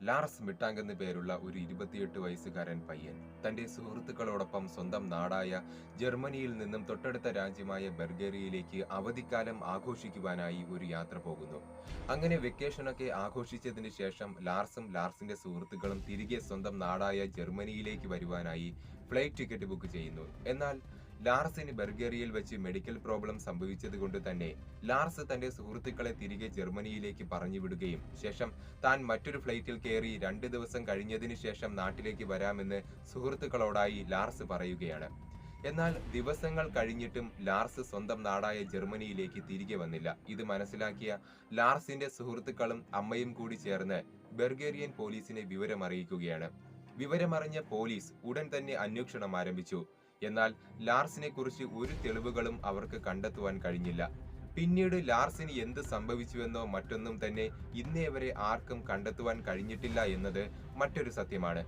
Lars മിട്ടാങ് എന്ന് പേരുള്ള ഒരു ഇരുപത്തിയെട്ട് വയസ്സുകാരൻ പയ്യൻ തന്റെ സുഹൃത്തുക്കളോടൊപ്പം സ്വന്തം നാടായ ജർമ്മനിയിൽ നിന്നും തൊട്ടടുത്ത രാജ്യമായ ബർഗേറിയയിലേക്ക് അവധിക്കാലം ആഘോഷിക്കുവാനായി ഒരു യാത്ര പോകുന്നു. അങ്ങനെ വെക്കേഷനൊക്കെ ആഘോഷിച്ചതിന് ശേഷം ലാർസും ലാർസിന്റെ സുഹൃത്തുക്കളും തിരികെ സ്വന്തം നാടായ ജർമ്മനിയിലേക്ക് വരുവാനായി ഫ്ലൈറ്റ് ടിക്കറ്റ് ബുക്ക് ചെയ്യുന്നു. എന്നാൽ ലാർസിന് ബർഗേറിയയിൽ വെച്ച് മെഡിക്കൽ പ്രോബ്ലം സംഭവിച്ചതുകൊണ്ട് തന്നെ ലാർസ് തന്റെ സുഹൃത്തുക്കളെ തിരികെ ജർമ്മനിയിലേക്ക് പറഞ്ഞുവിടുകയും ശേഷം താൻ മറ്റൊരു ഫ്ലൈറ്റിൽ കയറി രണ്ട് ദിവസം കഴിഞ്ഞതിന് ശേഷം നാട്ടിലേക്ക് വരാമെന്ന് സുഹൃത്തുക്കളോടായി ലാർസ് പറയുകയാണ്. എന്നാൽ ദിവസങ്ങൾ കഴിഞ്ഞിട്ടും ലാർസ് സ്വന്തം നാടായ ജർമ്മനിയിലേക്ക് തിരികെ വന്നില്ല. ഇത് മനസ്സിലാക്കിയ ലാർസിന്റെ സുഹൃത്തുക്കളും അമ്മയും കൂടി ചേർന്ന് ബർഗേറിയൻ പോലീസിനെ വിവരമറിയിക്കുകയാണ്. വിവരമറിഞ്ഞ പോലീസ് ഉടൻ തന്നെ അന്വേഷണം ആരംഭിച്ചു. എന്നാൽ ലാർസിനെ കുറിച്ച് ഒരു തെളിവുകളും അവർക്ക് കണ്ടെത്തുവാൻ കഴിഞ്ഞില്ല. പിന്നീട് ലാർസിന് എന്ത് സംഭവിച്ചുവെന്നോ മറ്റൊന്നും തന്നെ ഇന്നേ വരെ ആർക്കും കണ്ടെത്തുവാൻ കഴിഞ്ഞിട്ടില്ല എന്നത് മറ്റൊരു സത്യമാണ്.